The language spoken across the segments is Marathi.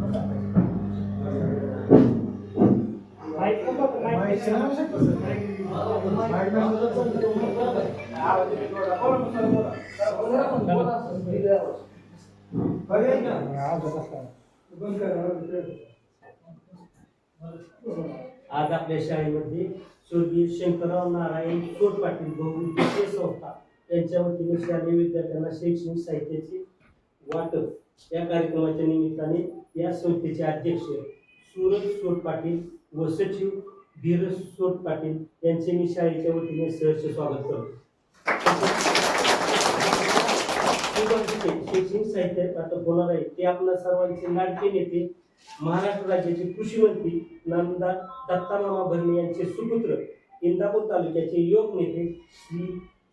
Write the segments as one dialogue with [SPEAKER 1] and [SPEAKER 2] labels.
[SPEAKER 1] आज आपल्या शाळेमध्ये स्वर्गीय शंकरराव नारायण सोट पाटील बहुउद्देशीय संस्था त्यांच्या वतीने शालेय विद्यार्थ्यांना शैक्षणिक साहित्याचे वाटप या कार्यक्रमाच्या निमित्ताने या संस्थेचे अध्यक्ष सूरज सोट पाटील व सचिव धीरज सोट पाटील यांचे मी शाळेच्या वतीने सहर्ष स्वागत करतो. शैक्षणिक साहित्य आता होणार आहे. ते आपल्या सर्वांचे लाडके नेते महाराष्ट्र राज्याचे कृषी मंत्री नामदार दत्तामामा भरणे यांचे सुपुत्र इंदापूर तालुक्याचे योग नेते श्री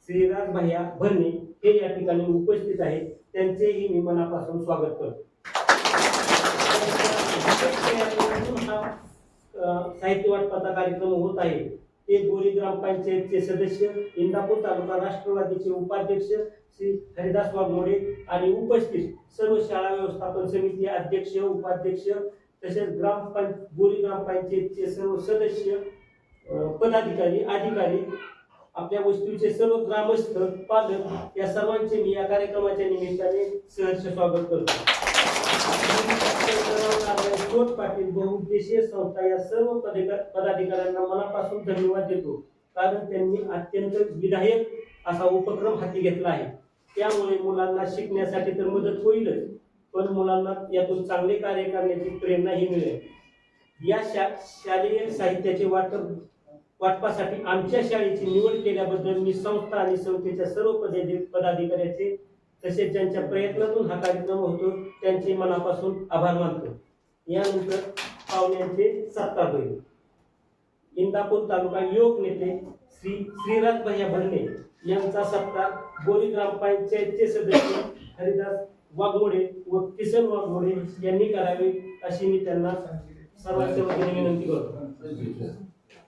[SPEAKER 1] श्रीराज भैया भरणे हे या ठिकाणी उपस्थित आहेत. त्यांचेही मी मनापासून स्वागत करतो. साहित्यवाद पदा साहित्य वाटपाचा कार्यक्रम होत आहे. ते बोरी ग्रामपंचायतचे सदस्य इंदापूर तालुका राष्ट्रवादीचे उपाध्यक्ष श्री हरिदास वाघमोडे आणि उपस्थित सर्व शाळा व्यवस्थापन समिती अध्यक्ष उपाध्यक्ष तसेच ग्रामपंच बोरी ग्रामपंचायतचे सर्व सदस्य पदाधिकारी अधिकारी आपल्या वस्तूचे सर्व ग्रामस्थ पालक या सर्वांचे मी या कार्यक्रमाच्या निमित्ताने सहर्ष स्वागत करतो. कोट पाटील बहुउद्देशीय संस्था या सर्व पदाधिकाऱ्यांना मनापासून धन्यवाद देतो. कारण त्यांनी अत्यंत विधायक असा उपक्रम हाती घेतला आहे. त्यामुळे मुलांना शिकण्यासाठी तर मदत होईलच पण मुलांना यातून चांगले कार्य करण्याची प्रेरणाही मिळेल. या शा शालेय साहित्याचे वाटप वाटपासाठी आमच्या शाळेची निवड केल्याबद्दल मी संस्था आणि संस्थेच्या सर्व पदाधि- पदाधिकाऱ्याचे तसेच ज्यांच्या प्रयत्नातून हा कार्यक्रम होतो त्यांचे मनापासून आभार मानतो. यानंतर पाहुण्यांचे सत्कार होईल. इंदापूर तालुका युवक नेते श्री श्रीराज भैया भरणे यांचा सत्कार बोरी ग्रामपंचायतचे सदस्य हरिदास वाघमोडे व किसन वाघमोडे यांनी करावे अशी मी त्यांना सर्वांच्या वतीने विनंती करतो.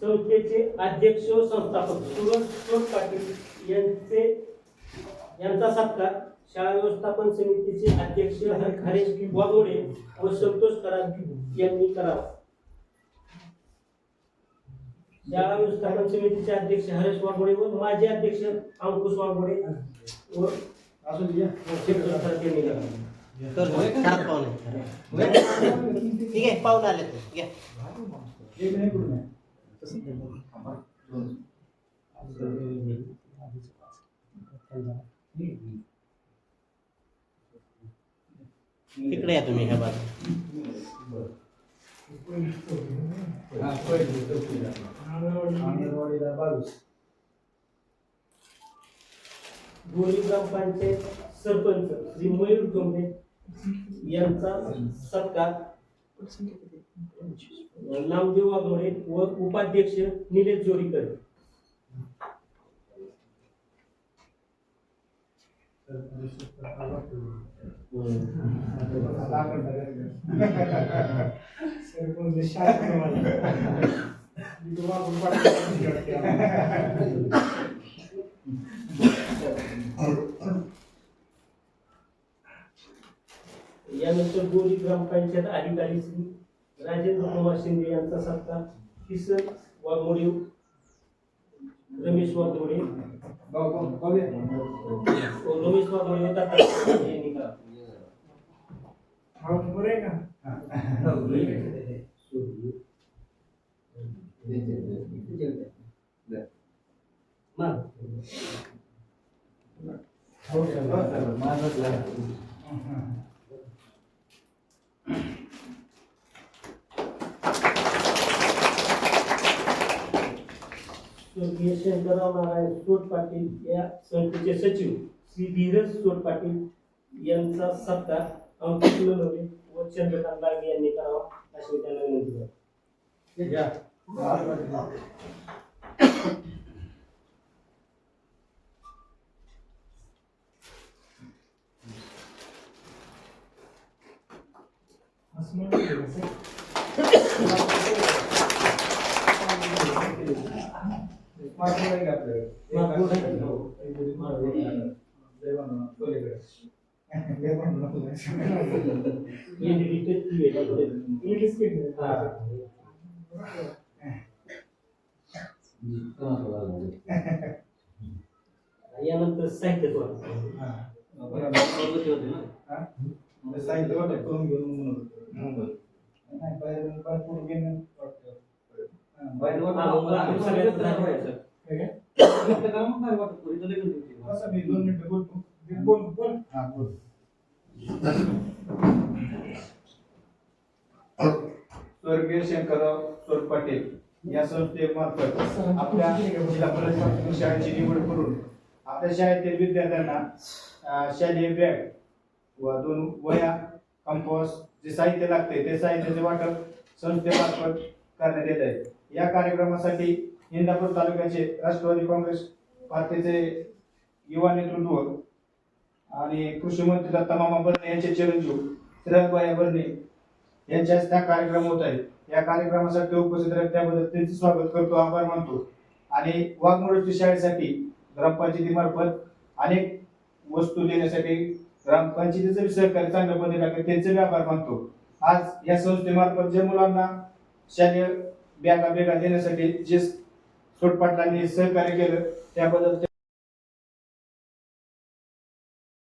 [SPEAKER 1] संस्थेचे अध्यक्ष व संस्थापक सुरज पाटील यांचे यांचा सत्कार शाळा व्यवस्थापन समितीचे अध्यक्ष हरेश वाघोडे व संतोष कराड यांनी करावा. शाळा व्यवस्थापन समितीचे अध्यक्ष हरेश वाघोडे व माजी अध्यक्ष अंकुश वाघोडे व यांनी करावा.
[SPEAKER 2] ठीक आहे पाहुणे आले तर. घ्या. तिकडे या तुम्ही ह्या बाजू
[SPEAKER 1] बोरी ग्रामपंचायत सरपंच श्री मयूर डोंगरे यांचा सत्कार. नामदेव वाघोडे व उपाध्यक्ष निलेश जोरीकर. यानंतर गोरी ग्रामपंचायत अधिकारी श्री राजेंद्र कुमार शिंदे यांचा सत्कार किसन वाघमोडे रमेश वाघमोडे. व रमेश वाघमोडे व दत्ता स्वर्गीय शंकरराव नारायण सोट पाटील या संस्थेचे सचिव श्री धीरज सोट पाटील यांचा सत्कार अंकुश लोणवले व चंद्रकांत लागे यांनी करावा अशी मी त्यांना विनंती करतो यानंतर साहित्य धोरण
[SPEAKER 3] साहित्य वाटप करून घेऊन म्हणून होतं. नाही, स्वर्गीय शंकरराव सोर पाटील या संस्थेमार्फत आपल्या जिल्हा परिषद प्राथमिक शाळेची निवड करून आपल्या शाळेतील विद्यार्थ्यांना शालेय बॅग व दोन वया कंपोस्ट जे साहित्य लागते ते साहित्याचे वाटप संस्थेमार्फत करण्यात येत आहे. या कार्यक्रमासाठी इंदापूर तालुक्याचे राष्ट्रवादी काँग्रेस पार्टीचे युवा नेतृत्व आणि कृषी मंत्री दत्ता मामा बर्णे यांचे चिरंजीव श्रेयबाया बर्णे यांच्या हस्ते हा कार्यक्रम होत आहे. या कार्यक्रमासाठी उपस्थित राहत त्याबद्दल त्यांचे स्वागत करतो आभार मानतो. आणि वाघमोडची शाळेसाठी ग्रामपंचायतीमार्फत अनेक वस्तू देण्यासाठी ग्रामपंचायतीचं सहकार्य चांगल्या पद्धतीने त्यांचे आभार मानतो. आज या संस्थेमार्फत जे मुलांना शालेय बॅगा बेगा देण्यासाठी जे सोटपाटलांनी सहकार्य केलं त्याबद्दल